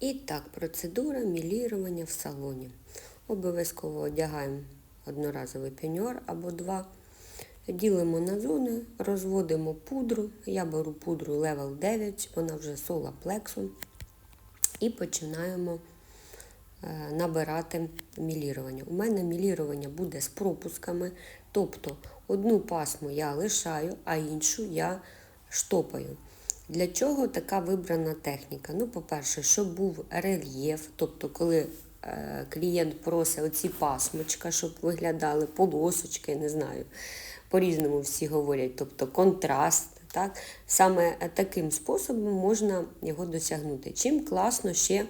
І так, процедура мілірування в салоні. Обов'язково одягаємо одноразовий пеньор або два. Ділимо на зони, розводимо пудру. Я беру пудру Level 9, вона вже сола плексу. І починаємо е, набирати мілірування. У мене мілірування буде з пропусками, тобто одну пасму я лишаю, а іншу я штопаю. Для чого така вибрана техніка? Ну, по-перше, щоб був рельєф, тобто, коли е, клієнт просить оці пасмочка, щоб виглядали полосочки, не знаю, по-різному всі говорять, тобто контраст. Так? Саме таким способом можна його досягнути. Чим класно ще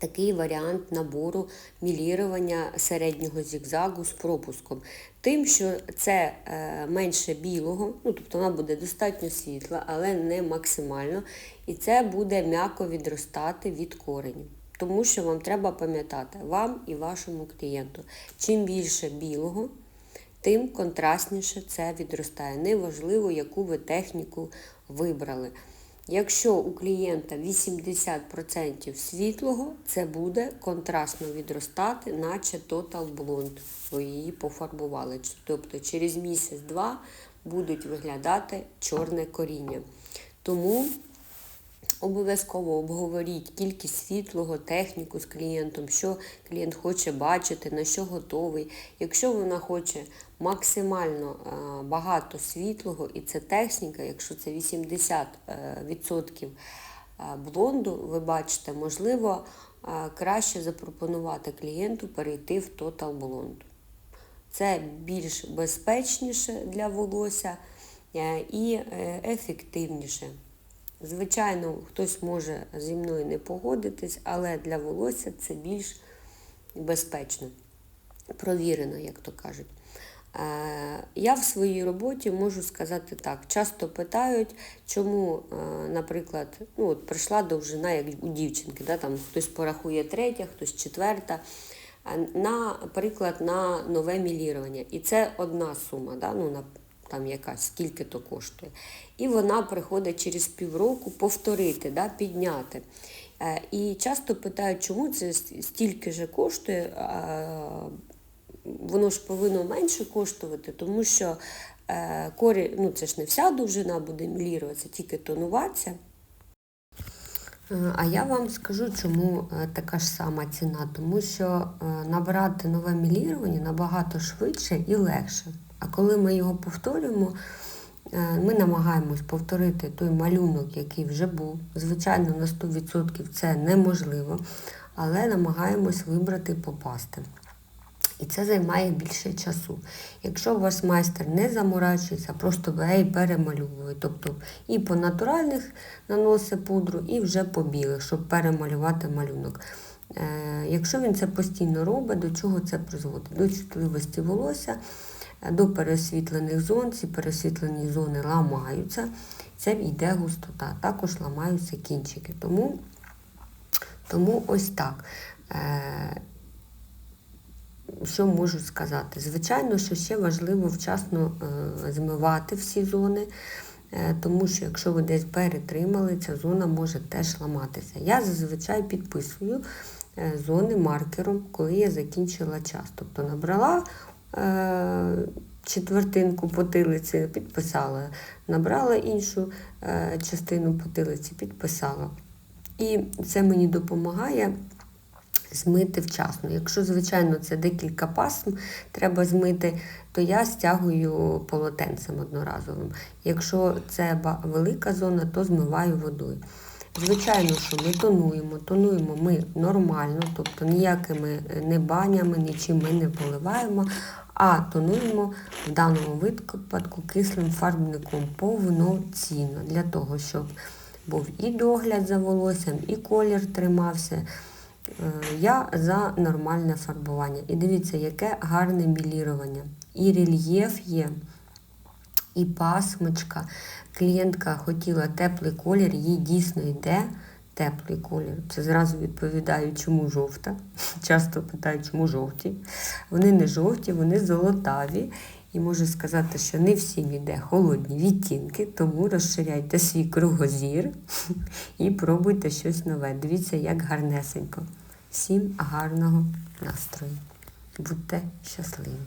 такий варіант набору мілірування середнього зігзагу з пропуском. Тим, що це е, менше білого, ну тобто вона буде достатньо світла, але не максимально. І це буде м'яко відростати від коренів. Тому що вам треба пам'ятати, вам і вашому клієнту. Чим більше білого, тим контрастніше це відростає. Неважливо, яку ви техніку вибрали. Якщо у клієнта 80% світлого, це буде контрастно відростати, наче Total Blonde. Ви її пофарбували. Тобто через місяць-два будуть виглядати чорне коріння. Тому обов'язково обговоріть кількість світлого, техніку з клієнтом, що клієнт хоче бачити, на що готовий. Якщо вона хоче максимально багато світлого, і це техніка, якщо це 80% блонду, ви бачите, можливо, краще запропонувати клієнту перейти в Total Blonde. Це більш безпечніше для волосся е, і е, ефективніше. Звичайно, хтось може зі мною не погодитись, але для волосся це більш безпечно, провірено, як то кажуть. Я в своїй роботі можу сказати так, часто питають, чому, наприклад, ну, от прийшла довжина, як у дівчинки, да, там хтось порахує третя, хтось четверта, наприклад, на нове мілірування. І це одна сума, да, ну, там якась, скільки то коштує. І вона приходить через півроку повторити, да, підняти. Е, і часто питають, чому це стільки же коштує воно ж повинно менше коштувати, тому що е, корі, ну це ж не вся довжина буде міліруватися, тільки тонуватися. Е, а я вам скажу, чому така ж сама ціна, тому що набирати нове мілірування набагато швидше і легше. А коли ми його повторюємо, ми намагаємось повторити той малюнок, який вже був. Звичайно, на 100% це неможливо, але намагаємось вибрати попасти. І це займає більше часу. Якщо у вас майстер не заморачується, просто бере і перемальовує. Тобто і по натуральних наносить пудру, і вже по білих, щоб перемалювати малюнок. Е, Якщо він це постійно робить, до чого це призводить? До чутливості волосся, до пересвітлених зон, ці пересвітлені зони ламаються, це йде густота, також ламаються кінчики. Тому, Тому ось так. Е, що можу сказати? Звичайно, що ще важливо вчасно е, змивати всі зони, е, тому що якщо ви десь перетримали, ця зона може теж ламатися. Я зазвичай підписую зони маркером, коли я закінчила час. Тобто набрала четвертинку потилиці, підписала, набрала іншу частину потилиці, підписала. І це мені допомагає змити вчасно. Якщо, звичайно, це декілька пасм треба змити, то я стягую полотенцем одноразовим. Якщо це велика зона, то змиваю водою. Звичайно, що ми тонуємо, тонуємо ми нормально, тобто ніякими е, не банями, нічим ми не поливаємо, а тонуємо в даному випадку кислим фарбником повноцінно, для того, щоб був і догляд за волоссям, і колір тримався. Е, я за нормальне фарбування. І дивіться, яке гарне мілірування. І рельєф є, і пасмочка. Клієнтка хотіла теплий колір, їй дійсно йде теплий колір. Це зразу відповідаю, чому жовта. Часто питають, чому жовті. Вони не жовті, вони золотаві. І можу сказати, що не всім іде холодні відтінки, тому розширяйте свій кругозір і пробуйте щось нове. Дивіться, як гарнесенько. Всім гарного настрою. Будьте щасливі!